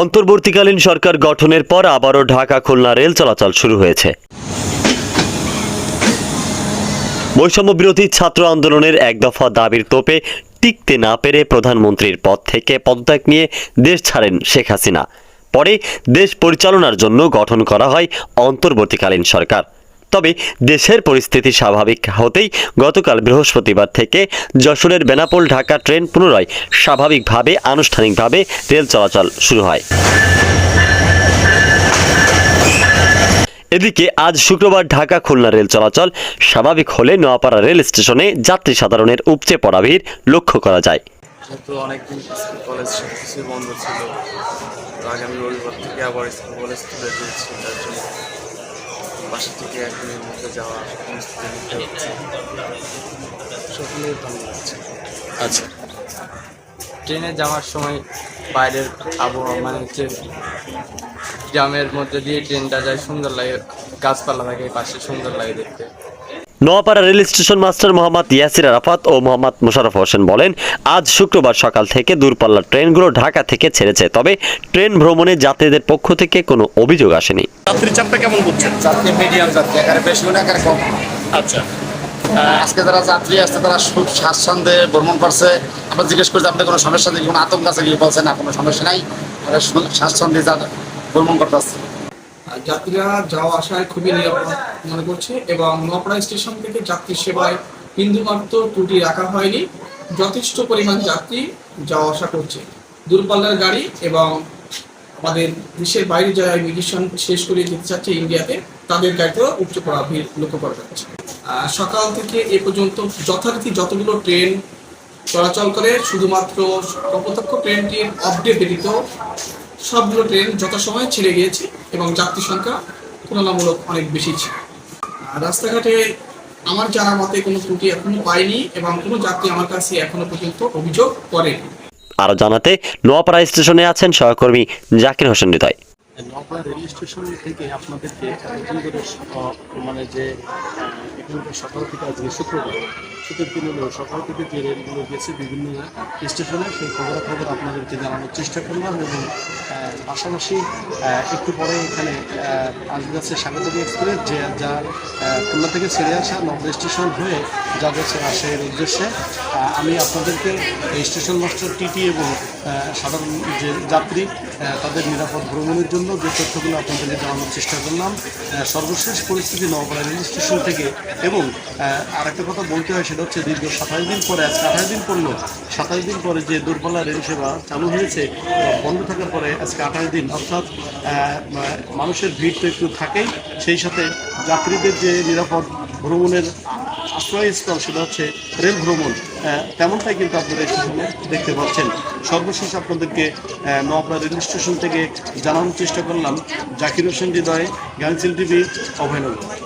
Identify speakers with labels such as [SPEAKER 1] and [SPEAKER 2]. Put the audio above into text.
[SPEAKER 1] অন্তর্বর্তীকালীন সরকার গঠনের পর আবারও ঢাকা খুলনা রেল চলাচল শুরু হয়েছে। বৈষম্য বিরোধী ছাত্র আন্দোলনের এক দফা দাবির তোপে টিকতে না পেরে প্রধানমন্ত্রীর পদ থেকে পদত্যাগ নিয়ে দেশ ছাড়েন শেখ হাসিনা। পরে দেশ পরিচালনার জন্য গঠন করা হয় অন্তর্বর্তীকালীন সরকার। তবে দেশের পরিস্থিতি স্বাভাবিক হতেই গতকাল বৃহস্পতিবার থেকে যশোরের বেনাপোল ঢাকা ট্রেন পুনরায় স্বাভাবিকভাবে, আনুষ্ঠানিকভাবে রেল চলাচল শুরু হয়। এদিকে আজ শুক্রবার ঢাকা খুলনা রেল চলাচল স্বাভাবিক হলে নোয়াপাড়া রেল স্টেশনে যাত্রী সাধারণের উপচে পড়া ভিড় লক্ষ্য করা যায়।
[SPEAKER 2] অনেকদিন কলেজ বন্ধ ছিল আগামী রবিবার থেকে আবার স্কুল, কলেজ খুলে দিয়েছি তার জন্য বাসা থেকে একদিনের মধ্যে যাওয়া মিলিয়ে ভালো লাগছে।
[SPEAKER 3] আচ্ছা। ট্রেনে যাওয়ার সময় বাইরের আবহাওয়া মানে হচ্ছে গ্রামের মধ্যে দিয়ে ট্রেনটা যায়, সুন্দর লাগে। গাছপালা থাকে, পাশে সুন্দর লাগে দেখতে।
[SPEAKER 1] Noapara rail station master Mohammad Yasir Arafat ও মোহাম্মদ মোশাররফ হোসেন বলেন আজ শুক্রবার সকাল থেকে দূরপাল্লার ট্রেনগুলো ঢাকা থেকে ছেড়েছে তবে ট্রেন ভ্রমণে যাত্রীদের পক্ষ থেকে কোনো অভিযোগ আসেনি।
[SPEAKER 4] যাত্রী চাপটা কেমন বুঝছেন
[SPEAKER 5] যাত্রী মিডিয়াম যাত্রী বেশি না কম।
[SPEAKER 4] আচ্ছা।
[SPEAKER 5] আজকে যারা যাত্রী আসছে তারা খুব স্বাচ্ছন্দ্যে ভ্রমণ করছে। আমরা জিজ্ঞেস করছি আপনার কোনো সমস্যা নেই? কোনো আতঙ্ক আছে কি? বলছে না কোনো সমস্যা নাই। তারা স্বাচ্ছন্দ্যে ভ্রমণ করতে আসছে।
[SPEAKER 6] যাত্রীরা যাওয়া আসায় খুবই নিরাপদ মনে করছে এবং নপড়া স্টেশন থেকে যাত্রী সেবায় বিন্দুমাত্র ত্রুটি রাখা হয়নি। যথেষ্ট পরিমাণ যাত্রী যাওয়া আসা করছে। দূরপাল্লার গাড়ি এবং আমাদের দেশের বাইরে যারা ইমিগ্রেশন শেষ করে যেতে চাচ্ছে ইন্ডিয়াতে, তাদের গাড়িতেও উচ্চ করা ভিড় লক্ষ্য করা যাচ্ছে। সকাল থেকে এ পর্যন্ত যথারীতি যতগুলো ট্রেন চলাচল করে, শুধুমাত্র কপোতাক্ষ ট্রেনটির আপডেট ব্যতীত সবগুলো ট্রেন যথাসময়ে ছেড়ে গিয়েছে এবং যাত্রী সংখ্যা তুলনামূলক অনেক বেশি ছিল। আর রাস্তাঘাটে আমার জানা মতে কোনো ত্রুটি এখনও পাইনি এবং কোনো যাত্রী আমার কাছে এখনও পর্যন্ত অভিযোগ করেনি।
[SPEAKER 1] আরও জানাতে নোয়াপাড়া স্টেশনে আছেন সহকর্মী জাকির হোসেন হৃদয়।
[SPEAKER 4] নকলা রেল স্টেশন থেকে আপনাদেরকে নতুন করে মানে যে এখানকার সকাল থেকে আজকে শুক্রবার শীতের দিন হলো সকাল থেকে যে রেলগুলো গেছে বিভিন্ন স্টেশনে সেই খবরাখবর আপনাদেরকে জানানোর চেষ্টা করলাম এবং পাশাপাশি একটু পরে এখানে আসবে যাচ্ছে স্বাগতী এক্সপ্রেস, যে যা খুলনা থেকে ছেড়ে আসা নগর স্টেশন হয়ে যা যাচ্ছে রাজশাহীর উদ্দেশ্যে। আমি আপনাদেরকে স্টেশন মাস্টার টিটি এবং সাধারণ যে যাত্রী তাদের নিরাপদ ভ্রমণের জন্য যে তথ্যগুলো আপনাদেরকে জানানোর চেষ্টা করলাম সর্বশেষ পরিস্থিতি নওপাড়া রেল স্টেশন থেকে এবং আর একটা কথা বলতে হয়, সেটা হচ্ছে দীর্ঘ সাতাশ দিন পরে, আজকে আঠাশ দিন পড়ল, সাতাশ দিন পরে যে দূরপাল্লা রেল সেবা চালু হয়েছে, বন্ধ থাকার পরে আজকে আঠাশ দিন। অর্থাৎ মানুষের ভিড় তো একটু থাকেই। সেই সাথে যাত্রীদের যে নিরাপদ ভ্রমণের আশ্রয়স্থল সেটা হচ্ছে রেল ভ্রমণ। তেমনটাই কিন্তু আপনারা স্টেশনে দেখতে পাচ্ছেন। সর্বশেষ আপনাদেরকে আহ, রেল স্টেশন থেকে জানানোর চেষ্টা করলাম জাকির হোসেন হৃদয় গাংসিল টিভি অভয়নগর।